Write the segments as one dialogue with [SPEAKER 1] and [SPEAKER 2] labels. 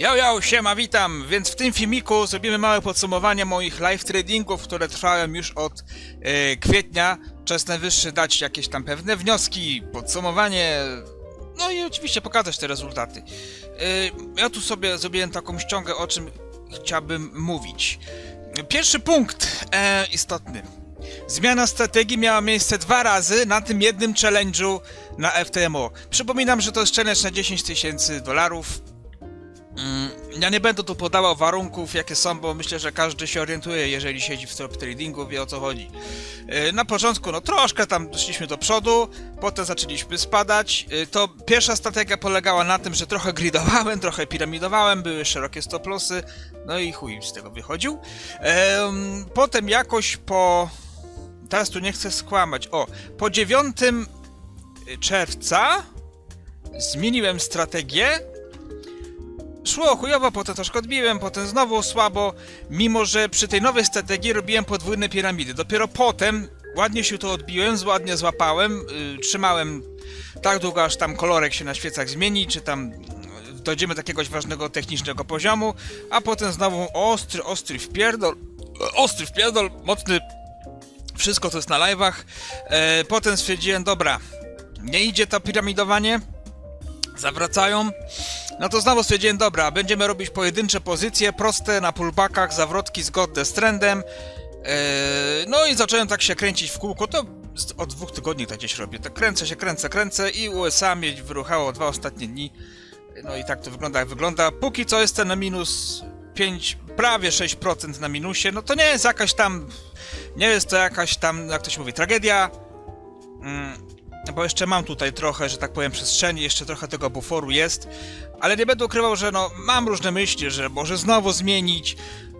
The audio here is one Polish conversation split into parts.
[SPEAKER 1] Yo, yo, siema, witam! Więc w tym filmiku zrobimy małe podsumowanie moich live tradingów, które trwają już od e, kwietnia. Czas najwyższy dać jakieś tam pewne wnioski, podsumowanie, no i oczywiście pokazać te rezultaty. E, ja tu sobie zrobiłem taką ściągę, o czym chciałbym mówić. Pierwszy punkt e, istotny. Zmiana strategii miała miejsce dwa razy na tym jednym challenge'u na FTMO. Przypominam, że to jest challenge na 10 tysięcy dolarów. Mm, Ja nie będę tu podawał warunków, jakie są, bo myślę, że każdy się orientuje, jeżeli siedzi w top tradingu, wie o co chodzi. Yy, Na początku, no troszkę tam szliśmy do przodu, potem zaczęliśmy spadać. Yy, To pierwsza strategia polegała na tym, że trochę gridowałem, trochę piramidowałem, były szerokie stop lossy, no i chuj z tego wychodził. Em, Potem jakoś po... Teraz tu nie chcę skłamać. O, po 9 czerwca zmieniłem strategię Szło chujowo, potem troszkę odbiłem, potem znowu słabo, mimo że przy tej nowej strategii robiłem podwójne piramidy. Dopiero potem ładnie się to odbiłem, ładnie złapałem, yy, trzymałem tak długo, aż tam kolorek się na świecach zmieni, czy tam yy, dojdziemy do jakiegoś ważnego technicznego poziomu, a potem znowu ostry, ostry wpierdol, ostry wpierdol, mocny wszystko to jest na live'ach. E, potem stwierdziłem, dobra, nie idzie to piramidowanie, zawracają. No to znowu stwierdziłem, dobra, będziemy robić pojedyncze pozycje, proste, na pullbackach, zawrotki zgodne z trendem. Eee, no i zacząłem tak się kręcić w kółko, to od dwóch tygodni tak gdzieś robię. Tak kręcę się, kręcę, kręcę i USA mnie wyruchało dwa ostatnie dni. No i tak to wygląda, jak wygląda. Póki co jestem na minus 5, prawie 6% na minusie. No to nie jest jakaś tam, nie jest to jakaś tam, jak to się mówi, tragedia. Mm, bo jeszcze mam tutaj trochę, że tak powiem, przestrzeni, jeszcze trochę tego buforu jest, ale nie będę ukrywał, że no, mam różne myśli, że może znowu zmienić,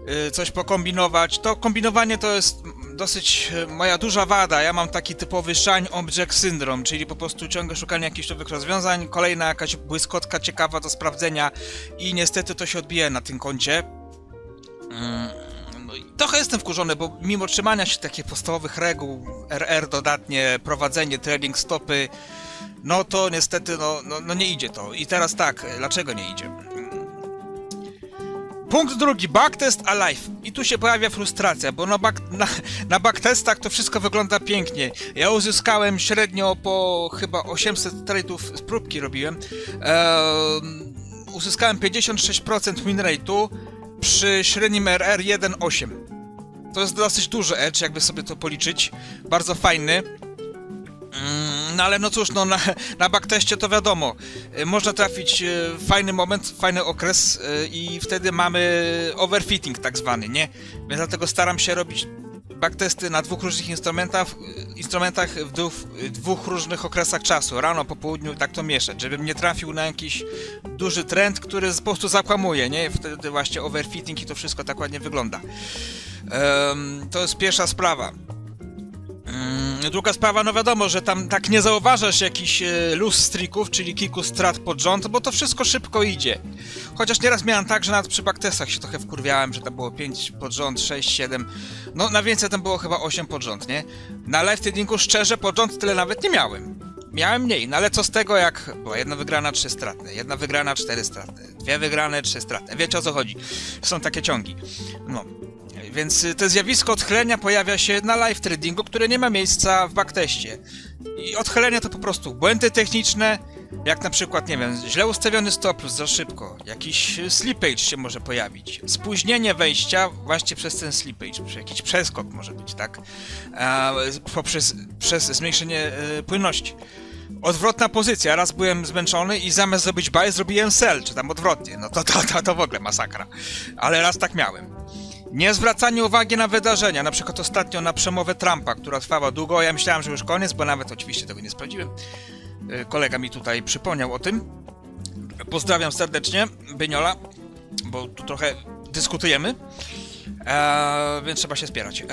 [SPEAKER 1] yy, coś pokombinować. To kombinowanie to jest mm, dosyć yy, moja duża wada. Ja mam taki typowy shine object syndrome, czyli po prostu ciągle szukanie jakichś nowych rozwiązań, kolejna jakaś błyskotka ciekawa do sprawdzenia i niestety to się odbija na tym koncie. Trochę jestem wkurzony, bo mimo trzymania się takich podstawowych reguł, RR dodatnie, prowadzenie, trading stopy, no to niestety, no, no, no nie idzie to. I teraz tak, dlaczego nie idzie? Punkt drugi, backtest alive. I tu się pojawia frustracja, bo na, back, na, na backtestach to wszystko wygląda pięknie. Ja uzyskałem średnio po chyba 800 trade'ów z próbki robiłem. Ehm, uzyskałem 56% win rate'u przy średnim RR 1.8. To jest dosyć duży edge, jakby sobie to policzyć. Bardzo fajny. Mm, No ale no cóż, no na, na backteście to wiadomo, y, można trafić y, fajny moment, fajny okres y, i wtedy mamy overfitting tak zwany, nie? Więc dlatego staram się robić backtesty na dwóch różnych instrumentach, y, instrumentach w dwóch, y, dwóch różnych okresach czasu, rano, po południu tak to mieszać, żebym nie trafił na jakiś duży trend, który po prostu zakłamuje, nie? Wtedy właśnie overfitting i to wszystko tak ładnie wygląda. Em, to jest pierwsza sprawa. Mm, Druga sprawa, no wiadomo, że tam tak nie zauważasz jakichś e, loose streaków, czyli kilku strat pod rząd, bo to wszystko szybko idzie. Chociaż nieraz miałem tak, że nawet przy backtestach się trochę wkurwiałem, że tam było 5 pod rząd, 6, 7, no na więcej tam było chyba 8 pod rząd, nie? Na live tradingu szczerze pod rząd tyle nawet nie miałem. Miałem mniej, no ale co z tego jak była jedna wygrana, trzy stratne, jedna wygrana, cztery stratne, dwie wygrane, trzy stratne. Wiecie o co chodzi. Są takie ciągi. No, więc y, to zjawisko odchylenia pojawia się na live tradingu, które nie ma miejsca w backteście. I odchylenia to po prostu błędy techniczne, jak na przykład, nie wiem, źle ustawiony stop loss za szybko, jakiś y, slippage się może pojawić, spóźnienie wejścia właśnie przez ten slippage, jakiś przeskok może być, tak? A, poprzez przez zmniejszenie y, płynności. Odwrotna pozycja, raz byłem zmęczony i zamiast zrobić buy zrobiłem sell, czy tam odwrotnie, no to, to, to, to w ogóle masakra. Ale raz tak miałem. Nie zwracanie uwagi na wydarzenia, na przykład ostatnio na przemowę Trumpa, która trwała długo, ja myślałem, że już koniec, bo nawet oczywiście tego nie sprawdziłem. Yy, Kolega mi tutaj przypomniał o tym. Pozdrawiam serdecznie, Byniola, bo tu trochę dyskutujemy. Eee, więc trzeba się spierać. Eee,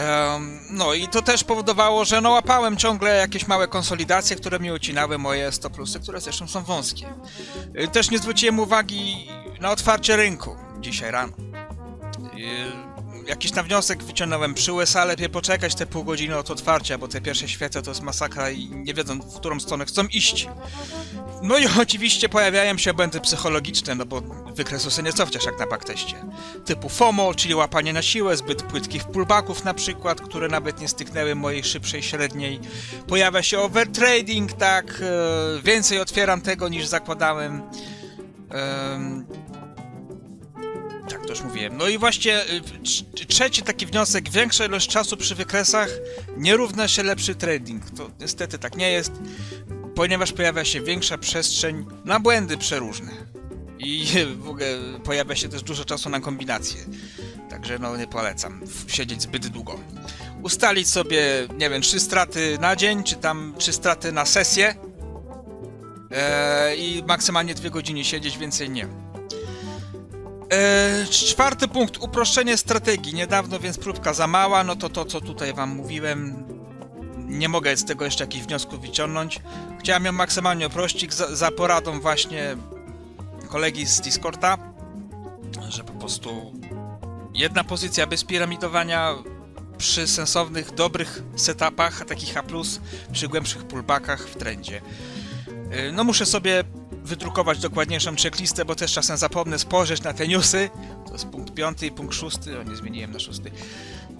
[SPEAKER 1] no i to też powodowało, że no łapałem ciągle jakieś małe konsolidacje, które mi ucinały moje 100 plusy, które zresztą są wąskie. Yy, też nie zwróciłem uwagi na otwarcie rynku dzisiaj rano. Yy, jakiś na wniosek wyciągnąłem przy USA, lepiej poczekać te pół godziny od otwarcia, bo te pierwsze świece to jest masakra i nie wiedzą, w którą stronę chcą iść. No i oczywiście pojawiają się błędy psychologiczne, no bo wykresu sobie nie cofniesz jak na backteście. Typu FOMO, czyli łapanie na siłę, zbyt płytkich pullbacków na przykład, które nawet nie styknęły mojej szybszej średniej. Pojawia się overtrading, tak, e, więcej otwieram tego niż zakładałem. Tak, to już mówiłem. No i właśnie y, trz- trzeci taki wniosek. Większa ilość czasu przy wykresach nie równa się lepszy trading. To niestety tak nie jest, ponieważ pojawia się większa przestrzeń na błędy przeróżne. I w ogóle pojawia się też dużo czasu na kombinacje. Także no nie polecam siedzieć zbyt długo. Ustalić sobie, nie wiem, trzy straty na dzień, czy tam trzy straty na sesję. Eee, I maksymalnie dwie godziny siedzieć, więcej nie. E, czwarty punkt, uproszczenie strategii. Niedawno więc próbka za mała, no to to, co tutaj wam mówiłem, nie mogę z tego jeszcze jakichś wniosków wyciągnąć. Chciałem ją maksymalnie uprościć za, za poradą właśnie kolegi z Discorda, że po prostu jedna pozycja bez piramidowania przy sensownych, dobrych setupach, takich A+, przy głębszych pullbackach w trendzie. Y, No muszę sobie wydrukować dokładniejszą checklistę, bo też czasem zapomnę spojrzeć na te newsy. To jest punkt piąty i punkt szósty, o nie zmieniłem na szósty.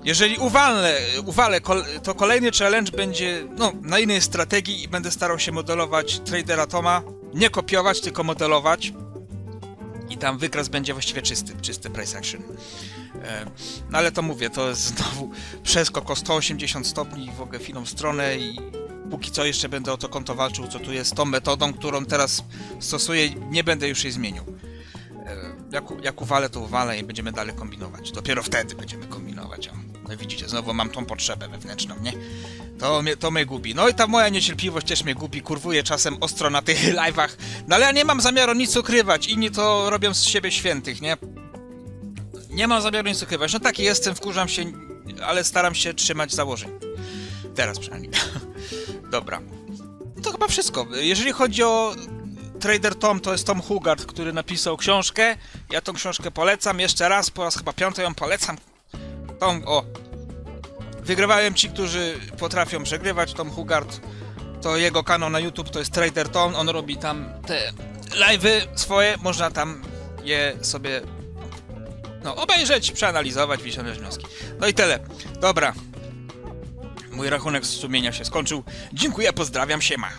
[SPEAKER 1] Jeżeli uwalę, uwalę to kolejny challenge będzie no, na innej strategii i będę starał się modelować tradera Toma. Nie kopiować, tylko modelować. I tam wykres będzie właściwie czysty, czysty price action. E, No ale to mówię, to jest znowu przeskok o 180 stopni w ogóle w inną stronę i póki co jeszcze będę o to konto walczył, co tu jest tą metodą, którą teraz stosuję, nie będę już jej zmienił. E, Jak, jak uwalę, to uwalę i będziemy dalej kombinować. Dopiero wtedy będziemy kombinować. No widzicie, znowu mam tą potrzebę wewnętrzną, nie? To mnie, to mnie gubi. No i ta moja niecierpliwość też mnie gubi, kurwuje czasem ostro na tych live'ach. No ale ja nie mam zamiaru nic ukrywać, inni to robią z siebie świętych, nie? Nie mam zamiaru nic ukrywać. No taki jestem, wkurzam się, ale staram się trzymać założeń. Teraz przynajmniej. Dobra. To chyba wszystko. Jeżeli chodzi o Trader Tom, to jest Tom Hugard, który napisał książkę. Ja tą książkę polecam. Jeszcze raz, po raz chyba piąty ją polecam. Tom, o. Wygrywałem ci, którzy potrafią przegrywać. Tom Hugard to jego kanał na YouTube to jest Trader Tom. On robi tam te live'y swoje. Można tam je sobie no, obejrzeć, przeanalizować, wyciągnąć wnioski. No i tyle. Dobra. Mój rachunek sumienia się skończył. Dziękuję, pozdrawiam, siema.